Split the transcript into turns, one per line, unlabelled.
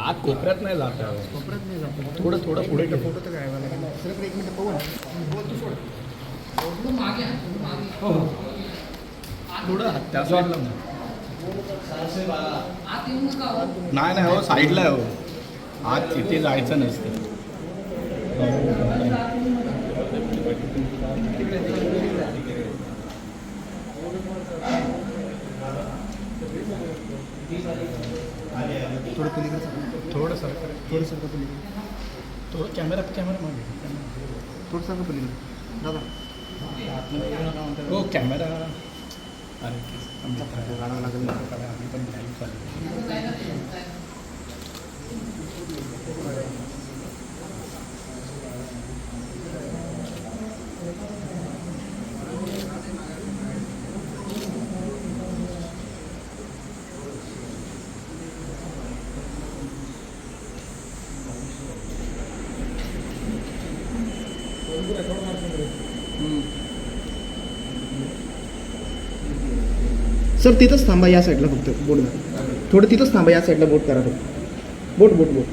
आत कोपऱ्यात नाही जात
कोपऱ्यात नाही जात
थोडं थोडं पुढे
फोटो तर एक मिनिट बोल तू सोड
हो हो. थोडं हात त्या साईडला नाही नाही हो साईडला आहे हो. आत तिथे जायचं नसतं.
थोडं पलीकडे
थोडं सरकार
थोडं सरका पलीकडे.
थोडं कॅमेरा कॅमेरा मागे
थोडं सरका पलीकडे. दादा.
हो कॅमेरा अरे
गाणं लागेल सर तिथंच थांबा या साईडला फक्त बोटला थोडं तिथंच थांबा या साईडला बोट करा फक्त. बोट बोट बोट.